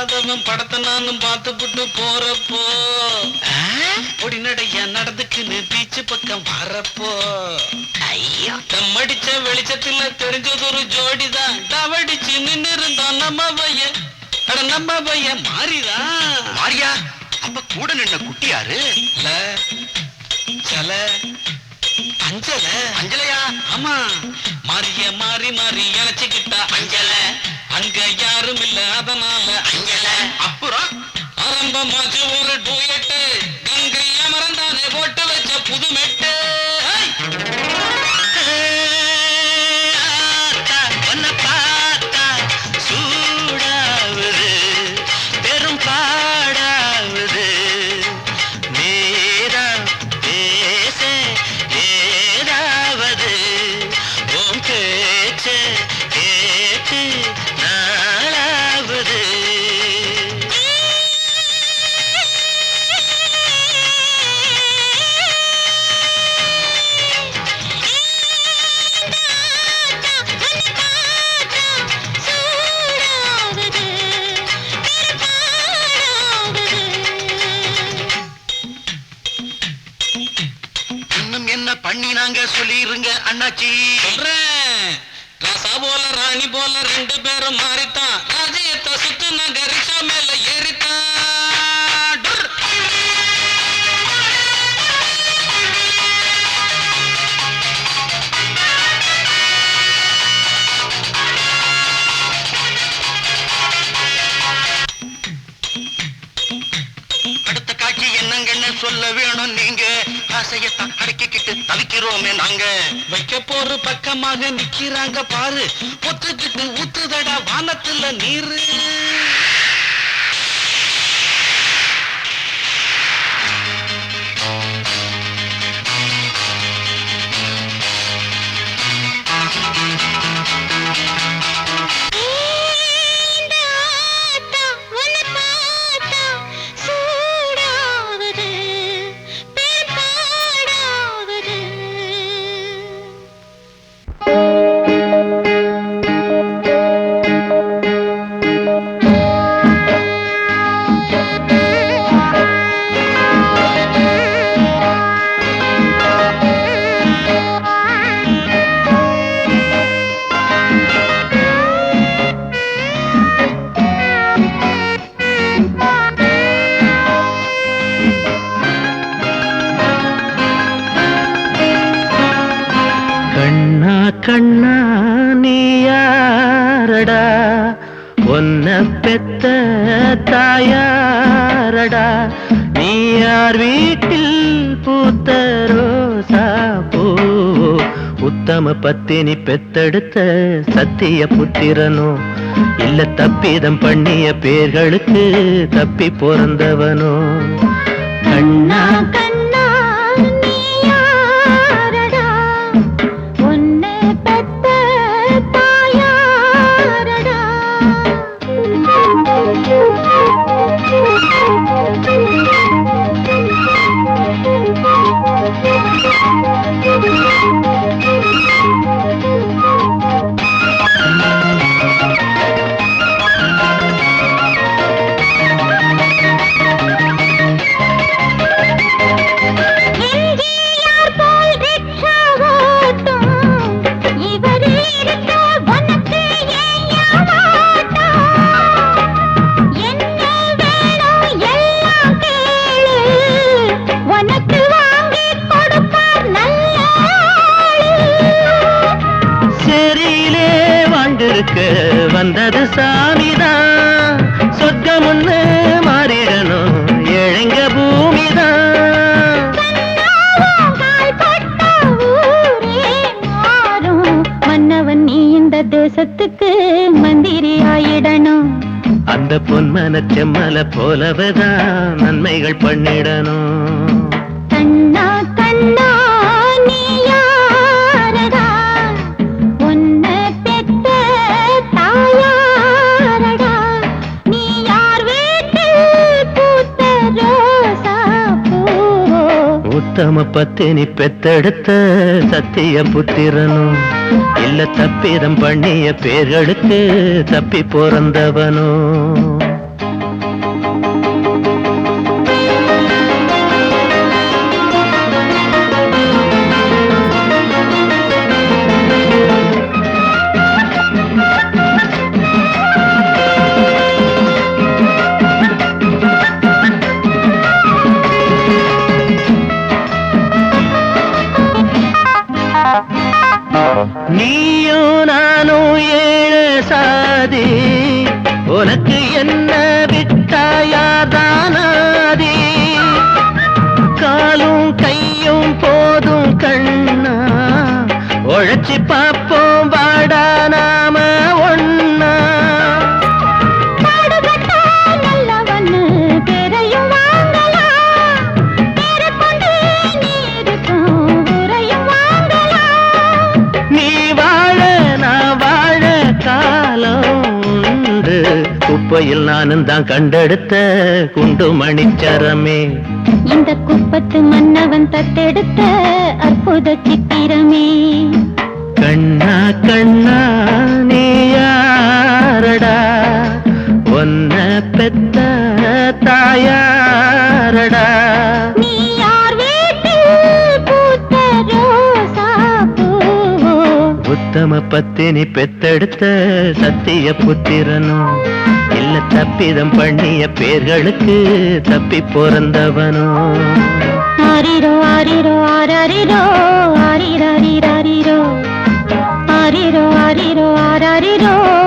இல்லாதவன் படத்தை நானும் பார்த்துப்புட்டு போறப்போ. பொடி நடையா நடந்துக்குன்னு பீச்சு பக்கம் வரப்போ. ஐயோ. தம்மடிச்ச வெளிச்சத்துல தெரிஞ்சது ஒரு ஜோடிதான். டவடிச்சு நின்னு இருந்தோம் நம்ம பையன் அட நம்ம பையன் மாறிதான் மாரியா அப்ப கூட நின்ன குட்டியாரு சல. அஞ்சல. அஞ்சலையா? ஆமா. மாறிய மாறி மாறி இணைச்சுக்கிட்டா அஞ்சல. அங்க யாரும் இல்ல அதனால அஞ்சல அப்புறம்? ஆரம்பமாச்சு ஒரு டூயட்டு. கங்கை அமரந்தானே போட்டு வச்ச புது மெட்டு என்ன சொல்லிருங்க அண்ணாச்சி. ராசா போல ராணி போல ரெண்டு பேரும் மாறித்தான். ராஜ்யத்தை சுத்து நாங்க ரிக்ஷா மேல ஏறித்தான். அடுத்த காட்சி என்னங்கன்னு சொல்ல வேணும் நீங்க. ஆசையத்தான் அடக்கிக்கிட்டு தவிக்கிறோமே நாங்க. வைக்க போற பக்கமாக நிக்கிறாங்க பாரு. பொத்துக்கிட்டு ஊத்துதடா வானத்துல நீரு. கண்ணா நீ யாரடா? ஒன்ன பெத்த தாயாரடா நீ யார் வீட்டில் பூத்த ரோசா பூ? உத்தம பத்தினி பெத்தெடுத்த சத்திய புத்திரனோ? இல்ல தப்பிதம் பண்ணிய பேர்களுக்கு தப்பி பிறந்தவனோ கண்ணா வாழ்ந்திருக்க வந்தது சாமிதான். சொர்க்கம் ஒண்ணு மாறிடணும். ஏழைங்க பூமிதான். மன்னவன் நீ இந்த தேசத்துக்கு மந்திரி ஆயிடணும் அந்த பொன்மன செம்மல போலவதான் நன்மைகள் பண்ணிடணும். உத்தம பத்தினி பெத்தெடுத்த சத்திய புத்திரனும் இல்ல தப்பிதம் பண்ணிய பேர்களுக்கு தப்பி பிறந்தவனும் நானும் தான் கண்டெடுத்த குண்டு மணிச்சரமே இந்த குப்பத்து மன்னவன் தத்தெடுத்த அற்புத சித்திரமே. கண்ணா கண்ணா நீ யாரடா? ஒன்ன பெத்த தாயாரடா உத்தம பத்தினி பெத்தெடுத்த சத்திய புத்திரனோ? இல்ல தப்பிதம் பண்ணிய பேர்களுக்கு தப்பி பிறந்தவனோ? ஆரிரோ ஆரிரோ ஆராரிரோ ஆரிராரிராரிரோ. ஆரிரோ ஆரிரோ ஆராரிரோ. ஆரிராரிராரிரோ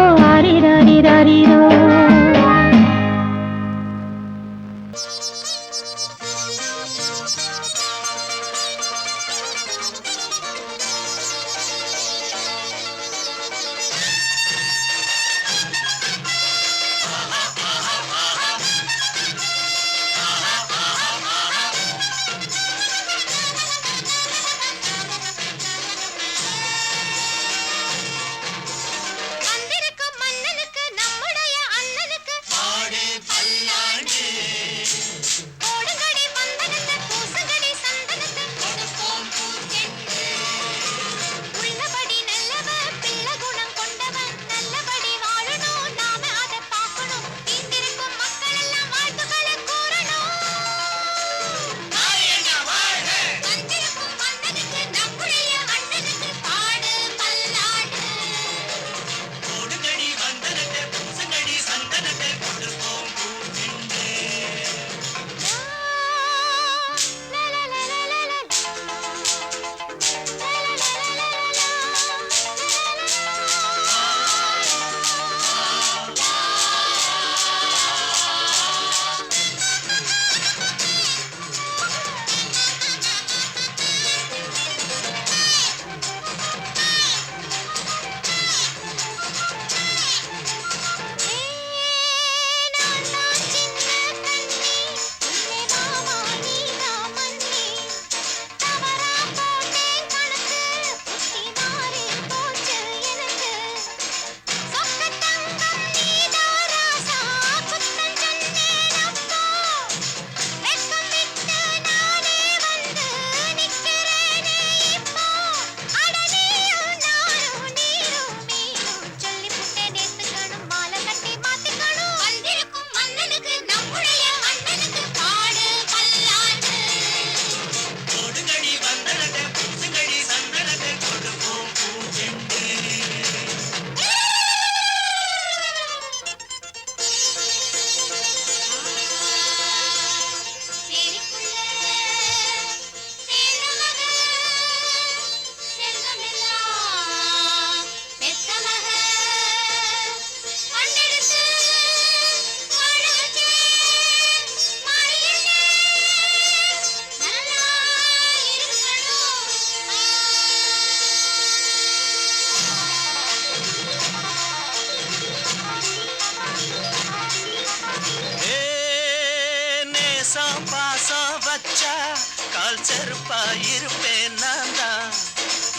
செருப்பா இருப்பேன் நான் தான்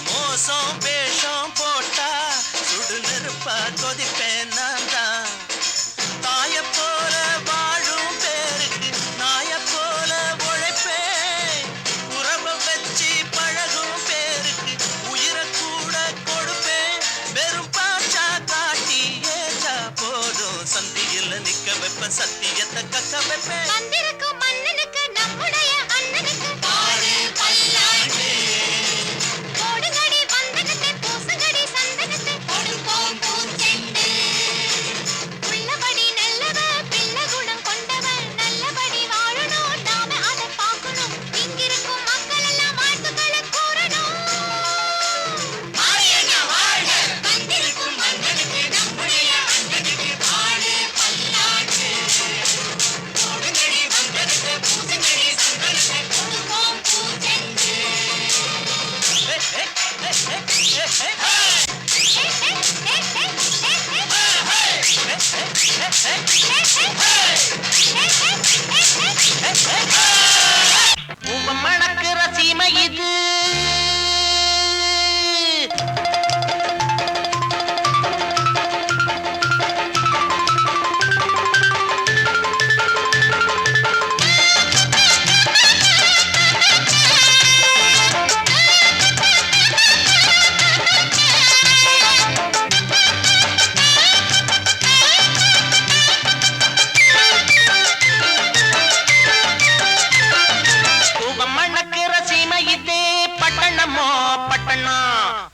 மோசம் பேஷம் போட்டா சுடு நெருப்பா கொதிப்பேன் நான் தான் தாய போல வாழும் பேருக்கு நாய போல உழைப்பேன். உறவை வச்சு பழகும் பேருக்கு உயிரை கூட கொடுப்பேன். வெறும் பாச்சா காட்டி ஏச்சா போதும். சந்தியில் நிக்க வைப்பேன் சத்தியத்தை கக்க வைப்பேன். பட்டணமோ பட்டணம்.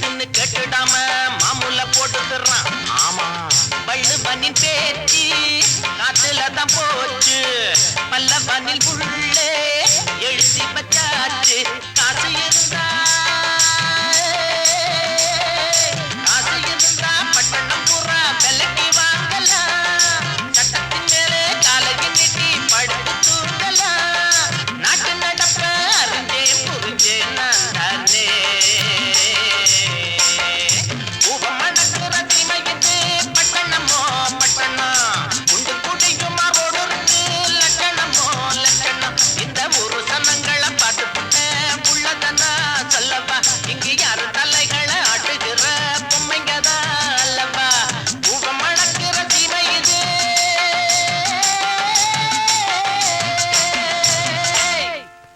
எதுக்குன்னு கேட்டுடாம மாமூல போட்டுக்கிறான் ஆமா. பள்ளுபனின் பேச்சு காத்துல தான் போச்சு. பல்லவனில் புள்ளே எழுதி வச்சாச்சு. காசு இருந்தா